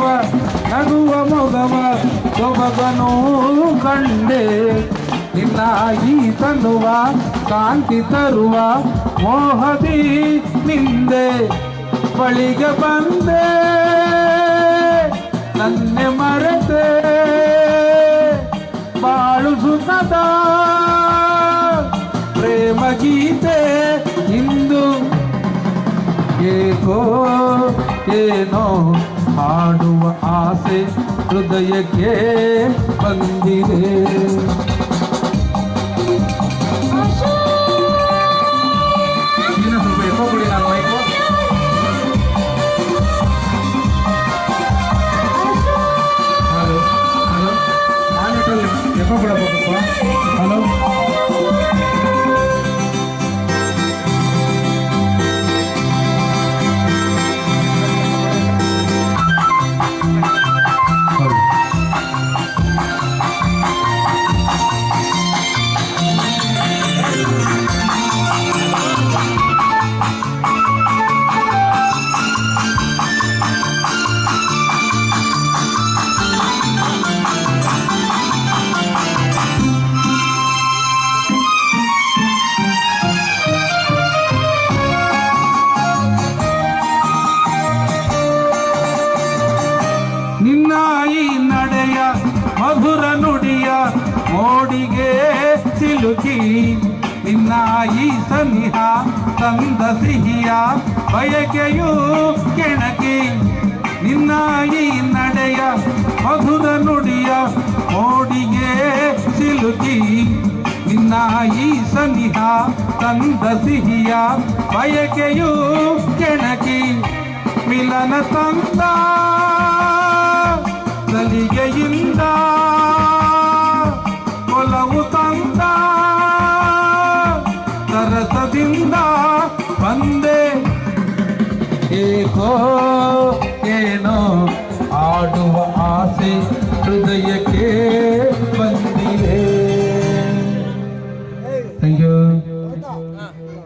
ನಗುವ ನಗುವ ಮೊಗವ, ಸೊಬಗನು ಕಂಡೆ. ಈ ತನ್ನುವ ಕಾಂತಿ ತರುವ ಮೋಹದಿ ನಿಂದೆ. ಬಳಿಗೆ ಬಂದೆ, ನನ್ನೆ ಮರೆತೆ. ಬಾಳು ಸುಖದ ಪ್ರೇಮ ಗೀತೆ ಇಂದು. ಏಕೋ, ಏನೋ ಹಾಡುವ ಆಸೆ ಹೃದಯಕ್ಕೆ ಬಂದಿದೆ. ಹಲೋ. ಮಧುರ ನುಡಿಯ ಮೋಡಿಗೆ ಸಿಲುಕಿ, ನಿನ್ನ ಈ ಸನಿಹ ತಂದ ಸಿಹಿಯ ಬಯಕೆಯೂ ಕೆಣಕಿ, ನಿನ್ನ ಈ ನಡೆಯ ಮಧುರ ನುಡಿಯ ಮೋಡಿಗೆ ಸಿಲುಕಿ, ನಿನ್ನ ಈ ಸನಿಹ ತಂದ ಸಿಹಿಯ ಬಯಕೆಯೂ ಕೆಣಕಿ. ಮಿಲನ ತಂದ ಸಲಿಗೆಯಿಂದ ಒಲವು ತಂದ ಸರಸದಿಂದ ಬಂದೆ. ಏಕೋ ಏನೋ ಆಡುವ ಆಸೆ